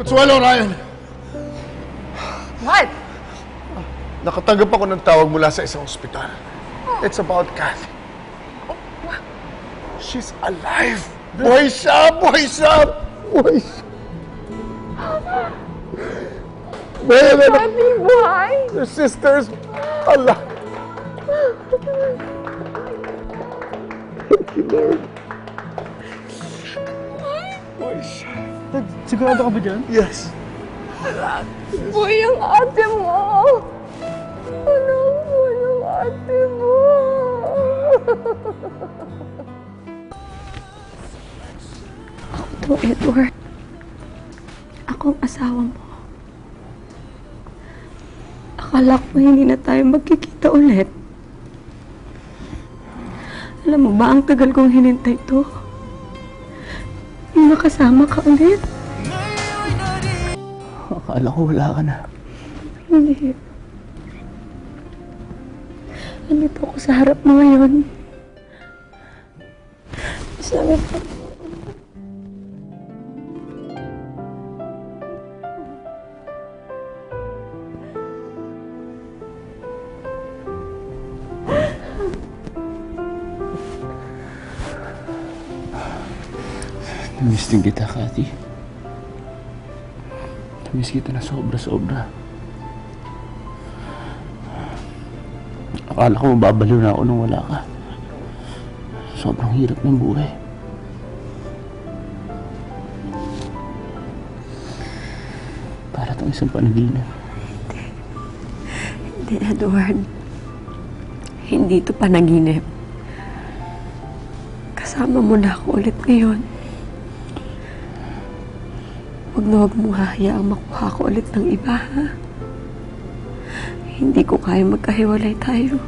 Consuelo, Ryan! What? Nakatanggap ako ng tawag mula sa isang ospital. It's about Kathy. She's alive! Buhay siya! Buhay siya! Buhay siya! Baby, Pati buhay? your sister's alive! Thank you, Lord. Siya. Sigurado ka ba dyan? Yes. Buhay ang ate mo! Anak, buhay ang ate mo! to, Edward. Ako ang asawa mo. Akala ko hindi na tayo magkikita ulit. Alam mo ba, ang tagal kong hinintay to. Makasama ka ulit. Akala ko wala ka na. Hindi. Andito ako sa harap mo ngayon. Sabi ko, Namiss din kita, Cathy. Namiss kita na sobra-sobra. Akala ko mababaliw na ako nung wala ka. Sobrang hirap ng buhay. Para itong isang panaginip. Hindi, Edward. Hindi ito panaginip. Kasama mo na ako ulit ngayon. Huwag na huwag mong hahayaang makuha ko ulit ng iba, ha? Hindi ko kaya magkahiwalay tayo.